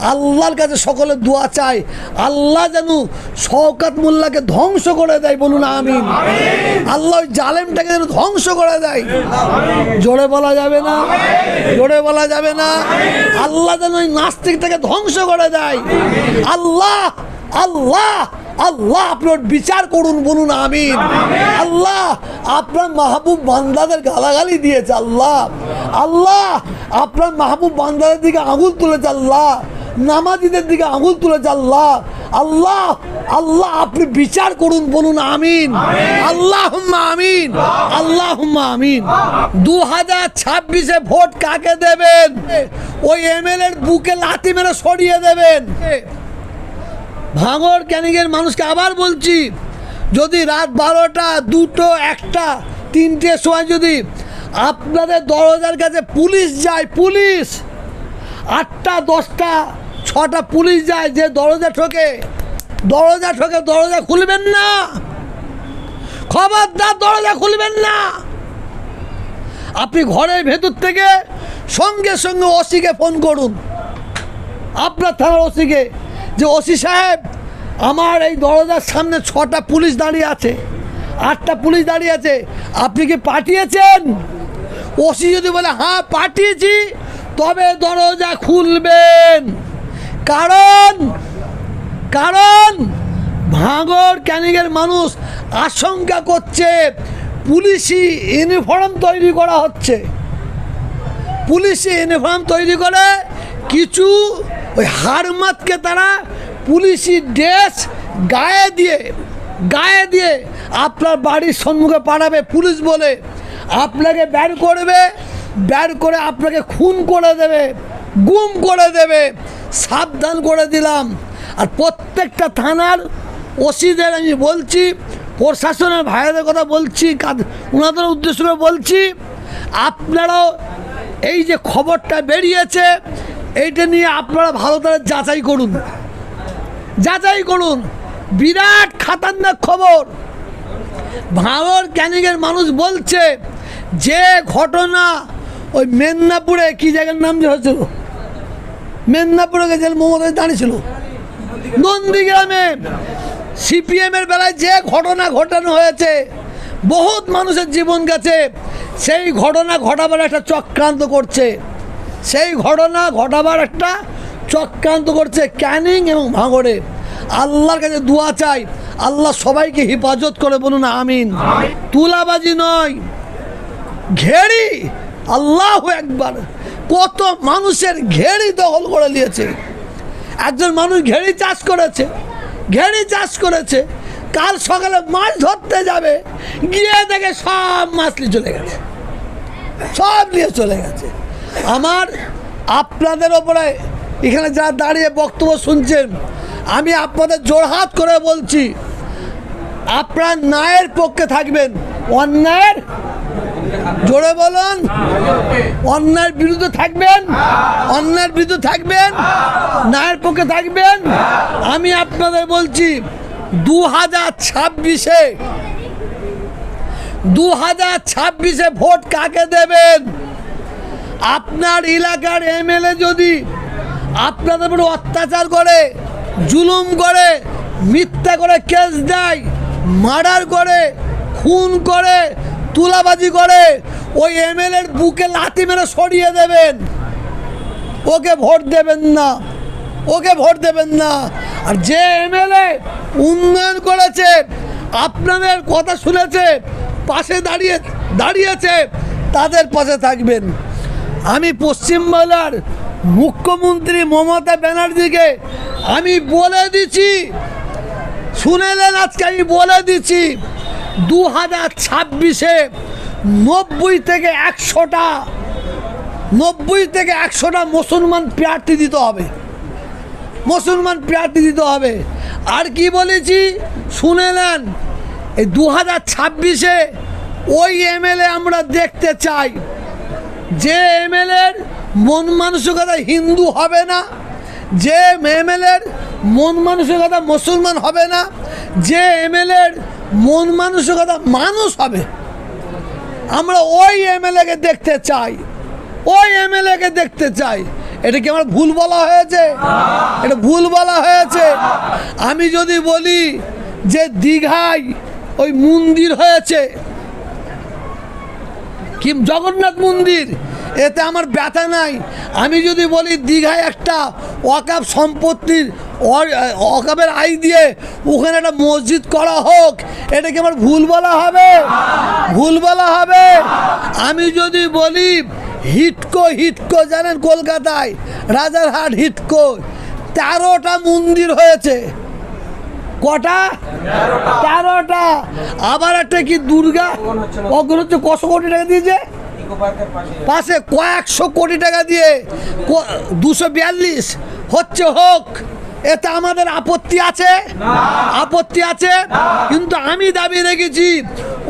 আল্লাহর কাছে সকলে দোয়া চাই। আল্লাহ যেন শওকাত মোল্লাকে ধ্বংস করে দেয়, বলুন আমিন। আল্লাহ ওই জালেমটাকে যেন ধ্বংস করে দেয়। জোরে বলা যাবে না? জোরে বলা যাবে না? আল্লাহ যেন ওই নাস্তিকটাকে ধ্বংস করে দেয়। আল্লাহ আল্লাহ আল্লাহ আপনার বিচার করুন, বলুন আমিন। আল্লাহ, আপনার মাহবুব বান্দাদের গালাগালি দিয়েছে, আল্লাহ। আল্লাহ, আপনার মাহবুব বান্দাদের দিকে আঙুল তুলেছে, আল্লাহ। নামাজিদের দিকে আঙুল তুলেছে আল্লাহ আল্লাহ আল্লাহ আপনি বিচার করুন বলুন আমিন। আল্লাহ আমিন। আল্লাহ আমিন। দু হাজার ছাব্বিশে ভোট কাকে দেবেন? ওই এম এমএলএ বুকে লাথি মেরে সরিয়ে দেবেন। ভাঙর ক্যানিংয়ের মানুষকে আবার বলছি যদি রাত বারোটা দুটো একটা তিনটের সময় যদি আপনাদের দরজার কাছে পুলিশ যায় পুলিশ আটটা দশটা ছটা পুলিশ যায় যে দরজা ঠোকে দরজা ঠোকে, দরজা খুলবেন না। খবরদার দরজা খুলবেন না। আপনি ঘরের ভেতর থেকে সঙ্গে সঙ্গে ওসিকে ফোন করুন। আপনার থানার ওসিকে যে, ওসি সাহেব, আমার এই দরজার সামনে ছটা পুলিশ দাঁড়িয়ে আছে, আটটা পুলিশ দাঁড়িয়ে আছে, আপনি কি পাঠিয়েছেন? ওসি যদি বলে হ্যাঁ পাঠিয়েছি, তবে দরজা খুলবেন। কারণ কারণ ভাঙর ক্যানিংয়ের মানুষ আশঙ্কা করছে পুলিশি ইউনিফর্ম তৈরি করা হচ্ছে। পুলিশি ইউনিফর্ম তৈরি করে কিছু ওই হারমাতকে তারা পুলিশি ড্রেস গায়ে দিয়ে গায়ে দিয়ে আপনার বাড়ির সম্মুখে পাঠাবে পুলিশ বলে। আপনাকে বের করবে, বের করে আপনাকে খুন করে দেবে। গুম করে দেবে। সাবধান করে দিলাম। আর প্রত্যেকটা থানার ওসিদের আমি বলছি, প্রশাসনের ভাইদের কথা বলছি ওনাদের উদ্দেশ্য করে বলছি, আপনারাও এই যে খবরটা বেরিয়েছে, এইটা নিয়ে আপনারা ভালো করে যাচাই করুন। যাচাই করুন। বিরাট খাতারনাক খবর। ভাঙর ক্যানিংয়ের মানুষ বলছে, যে ঘটনা ওই মেদিনীপুরে, কি জায়গার নাম যে হয়েছিল? মেদিনীপুরে গেছে মমতা দাঁড়িয়েছিল নন্দীগ্রামে সিপিএমের বেলায় যে ঘটনা ঘটানো হয়েছে, বহুত মানুষের জীবন গেছে, সেই ঘটনা ঘটাবার একটা চক্রান্ত করছে। সেই ঘটনা ঘটাবার একটা চক্রান্ত করছে ক্যানিং এবং ভাঙড়ে। আল্লাহর কাছে দোয়া চাই, আল্লাহ সবাইকে হেফাজত করে বলুন, আমিন। তুলাবাজি নয়, ঘেরি, আল্লাহ একবার কত মানুষের ঘেরি দখল করে নিয়েছে। একজন মানুষ ঘেরি চাষ করেছে ঘেরি চাষ করেছে, কাল সকালে মাছ ধরতে যাবে, গিয়ে দেখে সব মাছ নিয়ে চলে গেছে। সব নিয়ে চলে গেছে। আমার আপনাদের ওপরে এখানে যারা দাঁড়িয়ে বক্তব্য শুনছেন, আমি আপনাদের জোরহাত করে বলছি, আপনার ন্যায়ের পক্ষে থাকবেন, অন্যায়ের জোরে বলুন। অন্যায়ের বিরুদ্ধে থাকবেন, অন্যায়ের বিরুদ্ধে থাকবেন, ন্যায়ের পক্ষে থাকবেন। আমি আপনাদের বলছি দু হাজার ছাব্বিশে দু হাজার ছাব্বিশে ভোট কাকে দেবেন? আপনার এলাকার এমএলএ যদি আপনাদের উপর অত্যাচার করে, জুলুম করে, মিথ্যা করে কেস দেয়, মার্ডার করে, খুন করে তুলাবাজি করে, ওই এমএলএর বুকে লাথি মেরে সরিয়ে দেবেন। ওকে ভোট দেবেন না, ওকে ভোট দেবেন না। আর যে এমএলএ উন্নয়ন করেছে, আপনাদের কথা শুনেছে, পাশে দাঁড়িয়ে, দাঁড়িয়েছে, তাদের পাশে থাকবেন। আমি পশ্চিমবাংলার মুখ্যমন্ত্রী মমতা ব্যানার্জিকে আমি বলে দিচ্ছি শুনেলেন আজকে আমি বলে দিচ্ছি। দু হাজার ছাব্বিশে নব্বই থেকে একশোটা, নব্বই থেকে একশোটা মুসলমান প্রার্থী দিতে হবে। মুসলমান প্রার্থী দিতে হবে। আর কি বলেছি? শুনে নেন। এই দু হাজার ছাব্বিশে ওই এমএলএ আমরা দেখতে চাই। যে এমএলএর মন মানসিকতা হিন্দু হবে না, যে এমএলএর মন মানসিকতা মুসলমান হবে না, যে এমএলএর মন মানসিকতা মানুষ হবে। আমরা ওই এমএলএকে দেখতে চাই। ওই এমএলএকে দেখতে চাই। এটা কি আমার ভুল বলা হয়েছে? এটা ভুল বলা হয়েছে। আমি যদি বলি যে দীঘায় ওই মন্দির হয়েছে, কি জগন্নাথ মন্দির? এতে আমার ব্যথা নাই। আমি যদি বলি দীঘায় একটা ওয়াকাব সম্পত্তির অ- ওয়াকাবের আই দিয়ে ওখানে একটা মসজিদ করা হোক, এটা কি আমার ভুল বলা হবে? ভুল বলা হবে। আমি যদি বলি হিটকো হিটকো জানেন কলকাতায়? রাজারহাট হিটকো। তেরোটা মন্দির হয়েছে। কটা? তেরোটা। আবার একটা কি দুর্গা? অগ্র হচ্ছে? কশো কোটি টাকা দিয়েছে? পাশে কয়েকশো কোটি টাকা দিয়ে দুশো বিয়াল্লিশ। হচ্ছে হোক, এতে আমাদের আপত্তি আছে? আপত্তি আছে? কিন্তু আমি দাবি রেখেছি,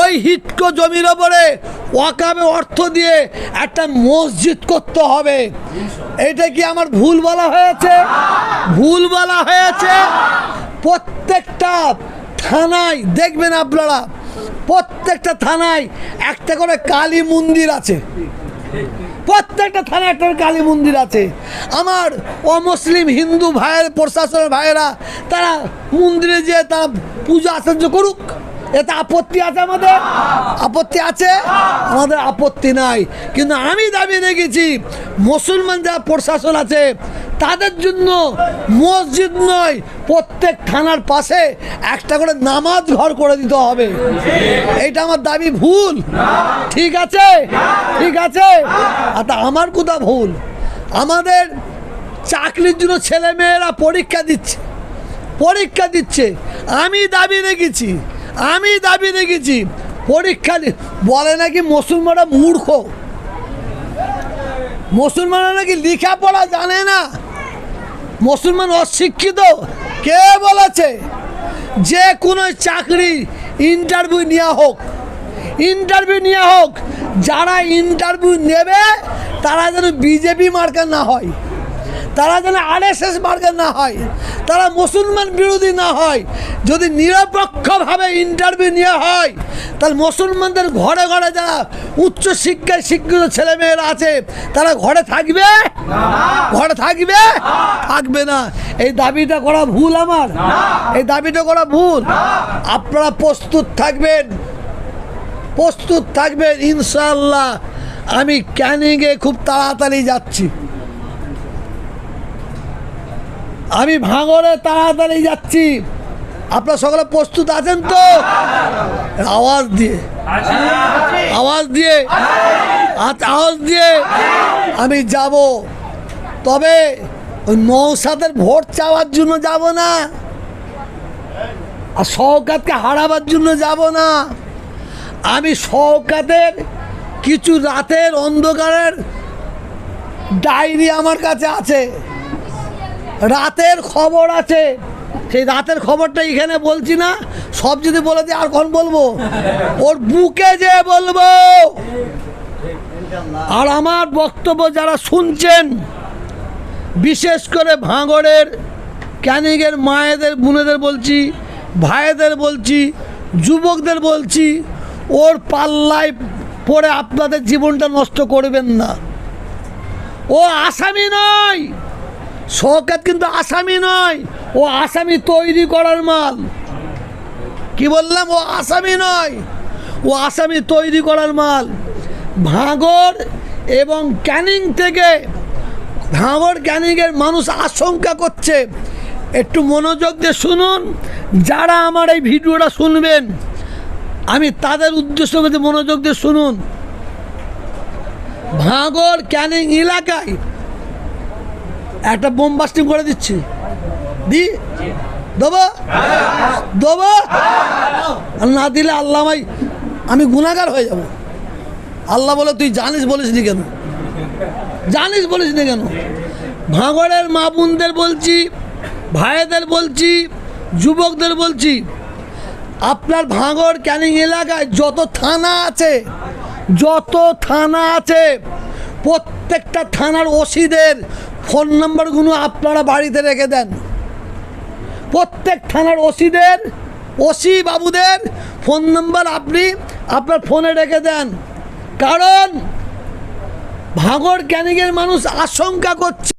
ওই হিটকো জমির ওপরে ওয়াকাবে অর্থ দিয়ে একটা মসজিদ করতে হবে। এটা কি আমার ভুল বলা হয়েছে? ভুল বলা হয়েছে। প্রত্যেকটা থানায় দেখবেন আপনারা প্রত্যেকটা থানায় একটা করে কালী মন্দির আছে। প্রত্যেকটা থানায় একটা কালী মন্দির আছে। আমার অমুসলিম হিন্দু ভাইয়ের প্রশাসনের ভাইয়েরা, তারা মন্দিরে যেয়ে তারা পূজা আচার্য করুক। এতে আপত্তি আছে আমাদের? আপত্তি আছে? আমাদের আপত্তি নাই। কিন্তু আমি দাবি রেখেছি মুসলমান যারা প্রশাসন আছে, তাদের জন্য মসজিদ নয়, প্রত্যেক থানার পাশে একটা করে নামাজ ঘর করে দিতে হবে। এইটা আমার দাবি ভুল। ঠিক আছে? ঠিক আছে? আর তা আমার কোথা ভুল? আমাদের চাকরির জন্য ছেলে মেয়েরা পরীক্ষা দিচ্ছে। পরীক্ষা দিচ্ছে। আমি দাবি রেখেছি আমি দাবি রেখেছি, পরীক্ষা বলে নাকি মুসলমানরা মূর্খ। মুসলমানরা নাকি লেখাপড়া জানে না। মুসলমান অশিক্ষিত। কে বলেছে? যে কোনো চাকরি ইন্টারভিউ নেওয়া হোক। ইন্টারভিউ নেওয়া হোক, যারা ইন্টারভিউ নেবে, তারা যেন বিজেপি মার্কা না হয়। তারা যেন আরএসএস মার্কা না হয়, তারা মুসলমান বিরোধী না হয়, যদি নিরপেক্ষভাবে ইন্টারভিউ নেওয়া হয়, তাহলে মুসলমানদের ঘরে ঘরে যারা উচ্চ শিক্ষায় শিক্ষিত ছেলেমেয়েরা আছে, তারা ঘরে থাকবে? ঘরে থাকবে? থাকবে না। এই দাবিটা করা ভুল আমার। এই দাবিটা করা ভুল। আপনারা প্রস্তুত থাকবেন। প্রস্তুত থাকবেন ইনশাল্লাহ আমি ক্যানিংয়ে খুব তাড়াতাড়ি যাচ্ছি। আমি ভাঙরে তাড়াতাড়ি যাচ্ছি। আপনারা সকলে প্রস্তুত আছেন তো? আওয়াজ দিয়ে। আওয়াজ দিয়ে। আ- আওয়াজ দিয়ে। আমি যাব। তবে ওই নৌসাদের ভোট চাওয়ার জন্য যাব না। আর শওকাতকে হারাবার জন্য যাব না। আমি শওকাতের কিছু রাতের অন্ধকারের ডায়েরি আমার কাছে আছে। রাতের খবর আছে। সেই রাতের খবরটা এখানে বলছি না, সব যদি বলে দিই আর কখন বলব? ওর বুকে যে বলব। আর আমার বক্তব্য যারা শুনছেন, বিশেষ করে ভাঙড়ের, ক্যানিংয়ের মায়েদের, বোনেদের বলছি, ভাইদের বলছি, যুবকদের বলছি, ওর পাল্লায় পড়ে আপনাদের জীবনটা নষ্ট করবেন না। ও আসামি নয়। শওকাত কিন্তু আসামি নয়। ও আসামি তৈরি করার মাল। কি বললাম? ও আসামি নয়। ও আসামি তৈরি করার মাল। ভাঙর এবং ক্যানিং থেকে ভাঙর ক্যানিংয়ের মানুষ আশঙ্কা করছে। একটু মনোযোগ দিয়ে শুনুন। যারা আমার এই ভিডিওটা শুনবেন, আমি তাদের উদ্দেশ্য করে মনোযোগ দিয়ে শুনুন। ভাঙর ক্যানিং এলাকায় একটা বোম বাস্টিং করে দিচ্ছি। দি, দেবো দেবো। আর না দিলে আল্লাহ ভাই আমি গুণাগার হয়ে যাব। আল্লাহ বলে, তুই জানিস বলিস নি কেন? জানিস বলিস নি কেন? ভাঙড়ের মা বোনদের বলছি, ভাইদের বলছি, যুবকদের বলছি, আপনার ভাঙড় ক্যানিং এলাকায় যত থানা আছে, যত থানা আছে প্রত্যেকটা থানার ওসিদের ফোন নাম্বারগুলো আপনারা বাড়িতে রেখে দেন। প্রত্যেক থানার ওসিদের ওসি বাবুদের ফোন নাম্বার আপনি আপনার ফোনে রেখে দেন। কারণ ভাঙর ক্যানিংয়ের মানুষ আশঙ্কা করছে